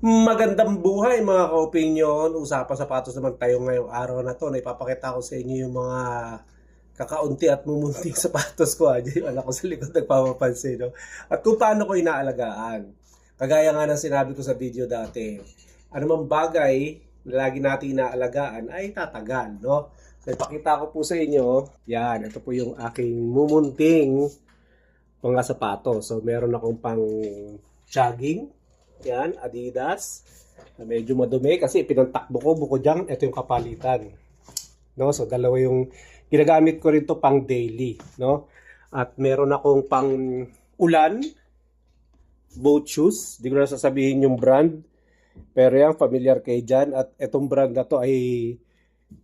Magandang buhay mga ka-opinion. Usapan sapatos naman tayo ngayong araw na to. Na ipapakita ko sa inyo yung mga kakaunti at mumunting sapatos ko. Ah. Diyan wala ko sa likod nagpapapansin. No? At kung paano ko inaalagaan. Kagaya nga ng sinabi ko sa video dati. Anumang bagay na lagi natin inaalagaan ay tatagal. No? So ipakita ko po sa inyo. Yan. Ito po yung aking mumunting mga sapatos. So meron akong pang jogging yan, Adidas. Medyo madumi kasi pinantakbo ko buko dyan. Ito yung kapalitan. No? So, dalawa yung ginagamit ko rin to pang daily. No? At meron akong pang ulan boat shoes. Di ko na sasabihin yung brand. Pero yan, familiar kayo dyan. At itong brand na to ay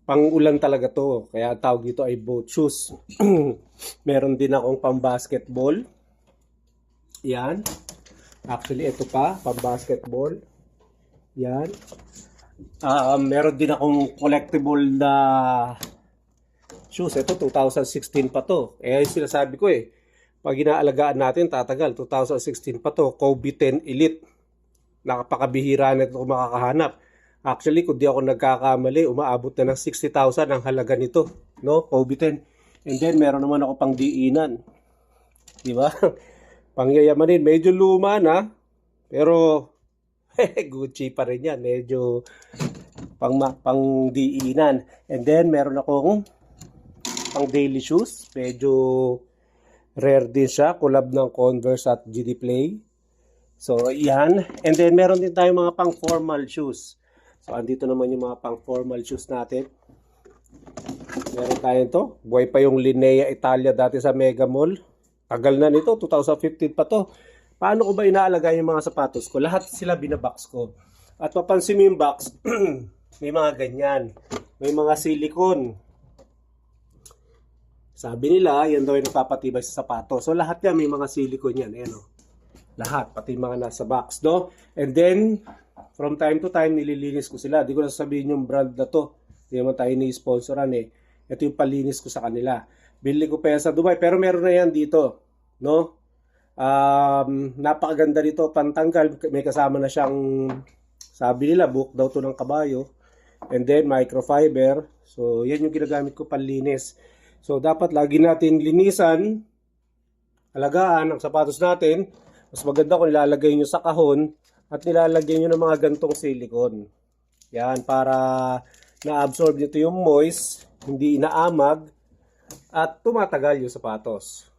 pang ulan talaga to. Kaya tawag dito ay boat shoes. meron din akong pang basketball. Yan. Actually, ito pa, pang basketball. Yan. Ah, meron din akong collectible na shoes. Ito, 2016 pa to. Eh, sinasabi ko eh, pag inaalagaan natin, tatagal. 2016 pa to. Kobe 10 Elite. Nakapakabihira na ito makakahanap. Actually, kung di ako nagkakamali, umaabot na ng 60,000 ang halaga nito. No? Kobe 10. And then, meron naman ako pang diinan. Di ba? pangyayamanin. Medyo luma na, pero Gucci pa rin yan. Medyo pang, pang diinan. And then, meron akong pang daily shoes. Medyo rare din siya. Collab ng Converse at GD Play. So, yan. And then, meron din tayong mga pang formal shoes. So, andito naman yung mga pang formal shoes natin. Meron tayo to. Buhay pa yung Linea Italia dati sa Mega Mall. Tagal na nito, 2015 pa to. Paano ko ba inaalagay yung mga sapatos ko? Lahat sila binabox ko. At papansin mo yung box, may mga ganyan. May mga silicone. Sabi nila, yan daw yung nagpapatibay sa sapatos. So lahat yan, may mga silicone yan. Ayan o. Lahat, pati mga nasa box, no? And then, from time to time, nililinis ko sila. Di ko na sasabihin yung brand na to. Hindi naman tayo ni-sponsoran eh. Ito yung palinis ko sa kanila. Bili ko pa yan sa Dubai. Pero meron na yan dito. No? Um, napakaganda nito. Pantanggal. May kasama na siyang sabi nila, book daw to ng kabayo. And then, microfiber. So, yan yung ginagamit ko panlinis. So, dapat lagi natin linisan, alagaan ang sapatos natin. Mas maganda kung nilalagay nyo sa kahon at nilalagay nyo ng mga gantong silicone. Yan, para na-absorb nito yung moist, hindi inaamag, at tumatagal yung sapatos.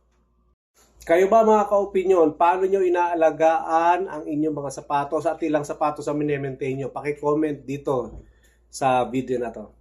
Kayo ba mga ka-opinion, paano nyo inaalagaan ang inyong mga sapatos at ilang sapatos ang minimaintain nyo? Pakicomment dito sa video na to.